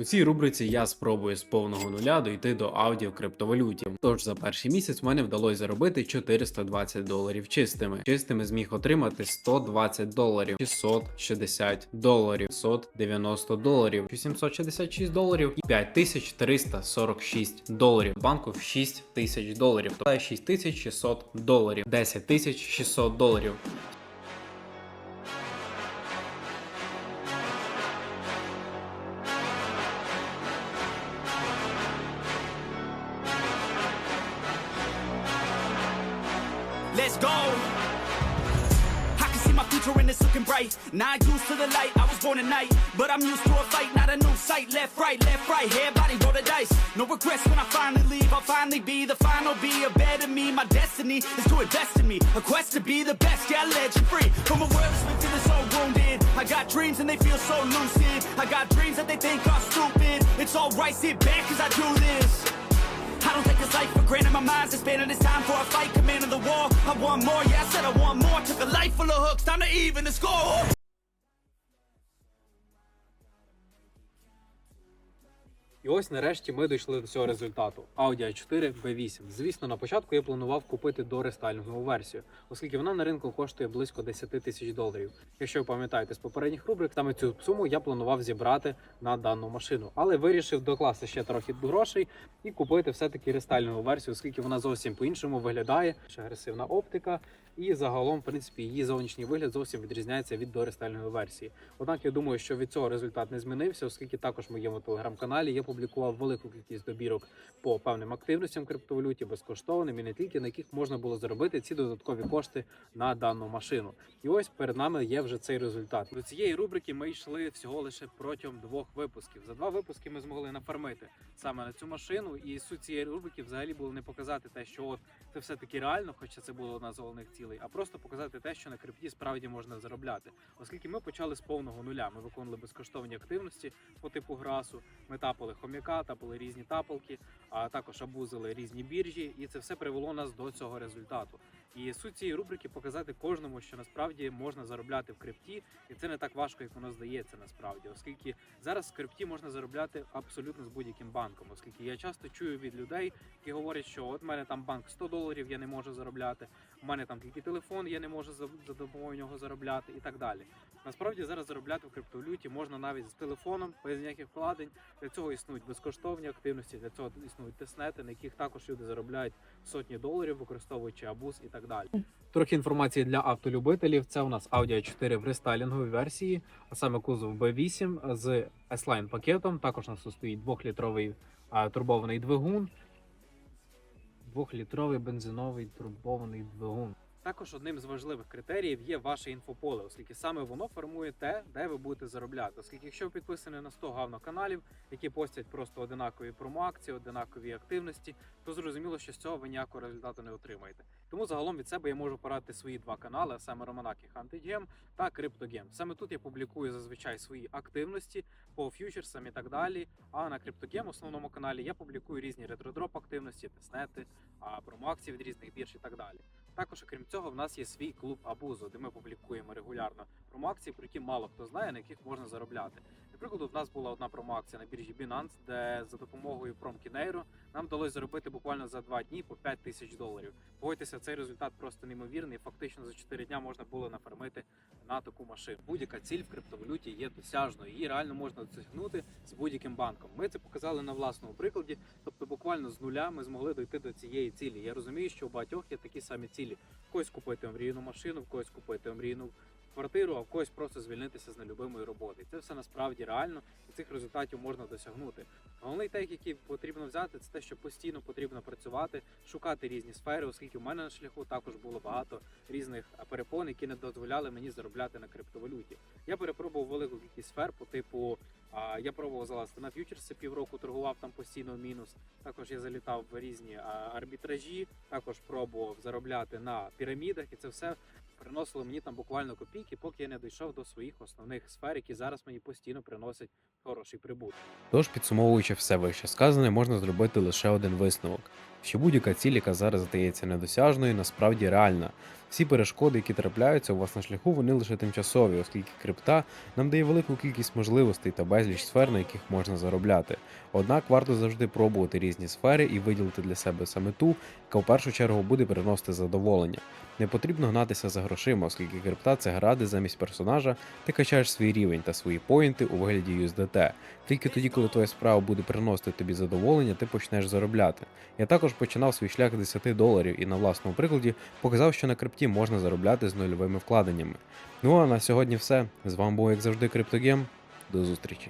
У цій рубриці я спробую з повного нуля дойти до аудіо криптовалюті. Тож за перший місяць мене вдалося заробити 420 доларів чистими. Чистими зміг отримати 120 доларів, 660 доларів, 590 доларів, 866 доларів і 5346 доларів. Банку в 6 тисяч доларів, тобто 6600 доларів, 10 тисяч 600 доларів. Let's go. I can see my future and it's looking bright. Not used to the light, I was born at night. But I'm used to a fight, not a new sight. Left, right, left, right. Everybody roll the dice. No regrets when I finally leave. I'll finally be the final be a better me. My destiny is to invest in me. A quest to be the best, yeah, legend free. From a world that's been feeling so wounded. I got dreams and they feel so lucid. I got dreams that they think are stupid. It's alright, sit back cause I do this. My mind's expanding. It's time for a fight. Command of the war. I want more. Yeah, I said I want more. Took a life full of hooks. Time to even the score. І ось нарешті ми дійшли до цього результату. Audi a 4 B8. Звісно, на початку я планував купити дорестайлінгову версію, оскільки вона на ринку коштує близько 10 тисяч доларів. Якщо ви пам'ятаєте з попередніх рубрик, саме цю суму я планував зібрати на дану машину, але вирішив докласти ще трохи грошей і купити все-таки рестайлінгову версію, оскільки вона зовсім по-іншому виглядає, ще агресивна оптика, і загалом, в принципі, її зовнішній вигляд зовсім відрізняється від дорестайлінгової версії. Однак я думаю, що від цього результат не змінився, оскільки також в моєму телеграм-каналі я публікував велику кількість добірок по певним активностям криптовалюті безкоштовним і не тільки на яких можна було заробити ці додаткові кошти на дану машину. І ось перед нами є вже цей результат. До цієї рубрики ми йшли всього лише протягом двох випусків. За два випуски ми змогли нафармити саме на цю машину. І суть цієї рубрики взагалі було не показати те, що от це все таки реально, хоча це було одна з головних цілей, а просто показати те, що на крипті справді можна заробляти. Оскільки ми почали з повного нуля. Ми виконували безкоштовні активності по типу грасу. Ми тапали хомяка, тапали різні тапалки, а також абузили різні біржі, і це все привело нас до цього результату. І суть цієї рубрики показати кожному, що насправді можна заробляти в крипті, і це не так важко, як воно здається насправді, оскільки зараз в крипті можна заробляти абсолютно з будь-яким банком, оскільки я часто чую від людей, які говорять, що от в мене там банк 100 доларів, я не можу заробляти. У мене там тільки телефон, я не можу за, допомогою нього заробляти і так далі. Насправді зараз заробляти в криптовалюті можна навіть з телефоном, без ніяких вкладень. Для цього існують безкоштовні активності, для цього існують тестнети, на яких також люди заробляють сотні доларів, використовуючи абуз і так далі. Трохи інформації для автолюбителів. Це у нас Audi a 4 в рестайлінговій версії, а саме кузов B8 з S-Line пакетом. Також у нас стоїть 2-літровий а, турбований двигун. Двохлітровий бензиновий турбований двигун. Також одним з важливих критеріїв є ваше інфополе, оскільки саме воно формує те, де ви будете заробляти. Оскільки якщо ви підписані на 100 гавно каналів, які постять просто одинакові промоакції, одинакові активності, то зрозуміло, що з цього ви ніякого результату не отримаєте. Тому загалом від себе я можу порадити свої два канали, а саме Романаки Hunted та CryptoGem. Саме тут я публікую зазвичай свої активності по фьючерсам і так далі. А на CryptoGem, основному каналі, я публікую різні ретродроп активності, тестнети, промоакції від різних бірж і так далі. Також, окрім цього, в нас є свій клуб Абузу, де ми публікуємо регулярно промоакції, про які мало хто знає, на яких можна заробляти. Наприклад, в нас була одна промоакція на біржі Binance, де за допомогою промкінейру нам вдалося заробити буквально за два дні по 5 тисяч доларів. Погодьтеся, цей результат просто неймовірний. Фактично за 4 дня можна було нафармити на таку машину. Будь-яка ціль в криптовалюті є досяжною. Її реально можна досягнути з будь-яким банком. Ми це показали на власному прикладі. Тобто, буквально з нуля ми змогли дойти до цієї цілі. Я розумію, що у багатьох є такі самі цілі. В когось купити омрійну машину, в когось купити омрійну квартиру, а в когось просто звільнитися з нелюбимої роботи. Це все насправді реально, і цих результатів можна досягнути. Головний тейк, який потрібно взяти, це те, що постійно потрібно працювати, шукати різні сфери, оскільки в мене на шляху також було багато різних перепон, які не дозволяли мені заробляти на криптовалюті. Я перепробував велику кількість сфер по типу. Я пробував залазити на ф'ючерси півроку, торгував там постійно в мінус. Також я залітав в різні арбітражі, також пробував заробляти на пірамідах, і це все приносило мені там буквально копійки, поки я не дійшов до своїх основних сфер, які зараз мені постійно приносять хороший прибуток. Тож, підсумовуючи все вище сказане, можна зробити лише один висновок. Що будь-яка ціль, яка зараз здається недосяжною, насправді реальна. Всі перешкоди, які трапляються у вас на шляху, вони лише тимчасові, оскільки крипта нам дає велику кількість можливостей та безліч сфер, на яких можна заробляти. Однак варто завжди пробувати різні сфери і виділити для себе саме ту, яка в першу чергу буде приносити задоволення. Не потрібно гнатися за грошима, оскільки крипта це гра, де замість персонажа ти качаєш свій рівень та свої поінти у вигляді USDT. Тільки тоді, коли твоя справа буде приносити тобі задоволення, ти почнеш заробляти. Я також починав свій шлях з 10 доларів і на власному прикладі показав, що на крипті можна заробляти з нульовими вкладеннями. Ну а на сьогодні все. З вами був як завжди Криптогем. До зустрічі.